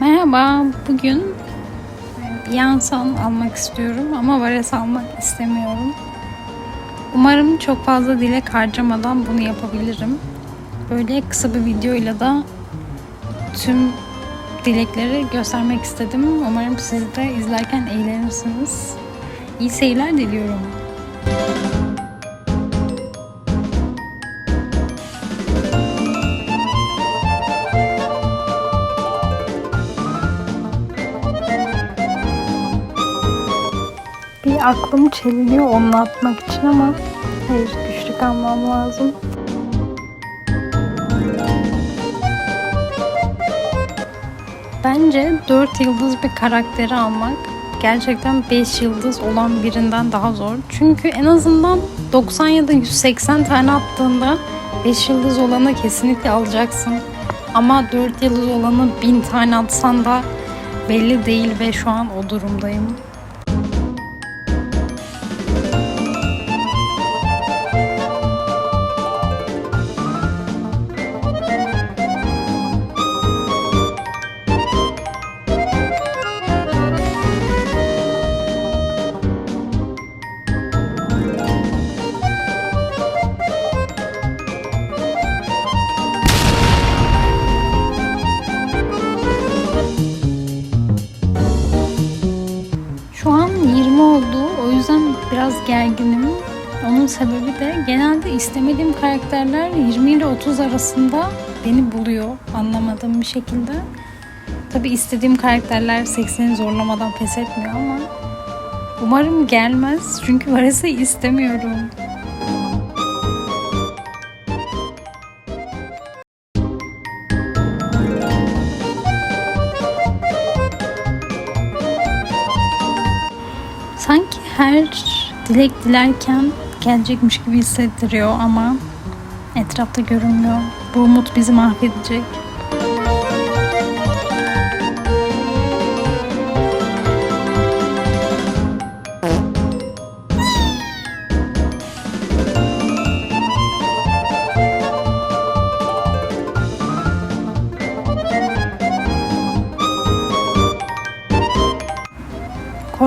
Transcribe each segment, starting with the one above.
Merhaba, bugün yansan almak istiyorum ama vares almak istemiyorum. Umarım çok fazla dilek harcamadan bunu yapabilirim. Böyle kısa bir videoyla da tüm dilekleri göstermek istedim. Umarım siz de izlerken eğlenirsiniz. İyi seyirler diliyorum. Aklım çeliniyor onu atmak için ama hayır güçlü kalmam lazım. Bence 4 yıldız bir karakteri almak gerçekten 5 yıldız olan birinden daha zor. Çünkü en azından 90 ya da 180 tane attığında 5 yıldız olanı kesinlikle alacaksın. Ama 4 yıldız olanı 1000 tane atsan da belli değil ve şu an o durumdayım. 20 oldu. O yüzden biraz gerginim. Onun sebebi de genelde istemediğim karakterler 20 ile 30 arasında beni buluyor anlamadığım bir şekilde. Tabi istediğim karakterler 80'i zorlamadan pes etmiyor ama umarım gelmez çünkü varası istemiyorum. Her dilek dilerken gelecekmiş gibi hissettiriyor ama etrafta görünmüyor. Bu umut bizi mahvedecek.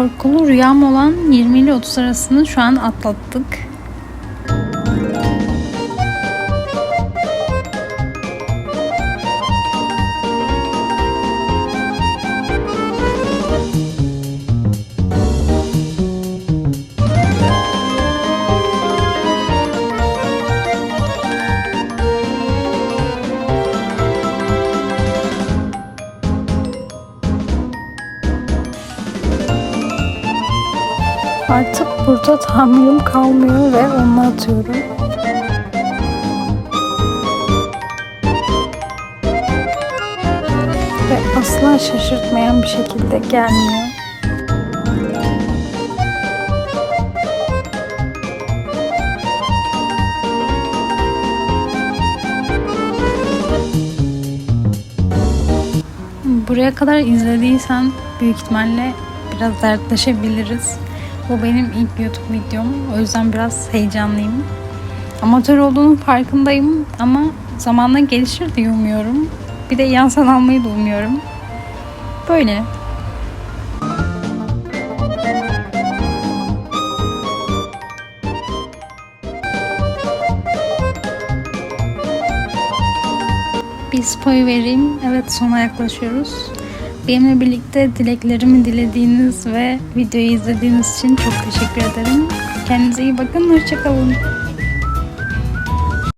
Korkulu rüyam olan 20 ile 30 arasını şu an atlattık. Artık burada tahammülüm kalmıyor ve onu atıyorum. Ve asla şaşırtmayan bir şekilde gelmiyor. Buraya kadar izlediysen büyük ihtimalle biraz dertleşebiliriz. Bu benim ilk YouTube videom. O yüzden biraz heyecanlıyım. Amatör olduğunun farkındayım ama zamanla gelişir diye umuyorum. Bir de yansal almayı da umuyorum. Böyle. Bir spoy vereyim. Evet sona yaklaşıyoruz. Benimle birlikte dileklerimi dilediğiniz ve videoyu izlediğiniz için çok teşekkür ederim. Kendinize iyi bakın. Hoşçakalın.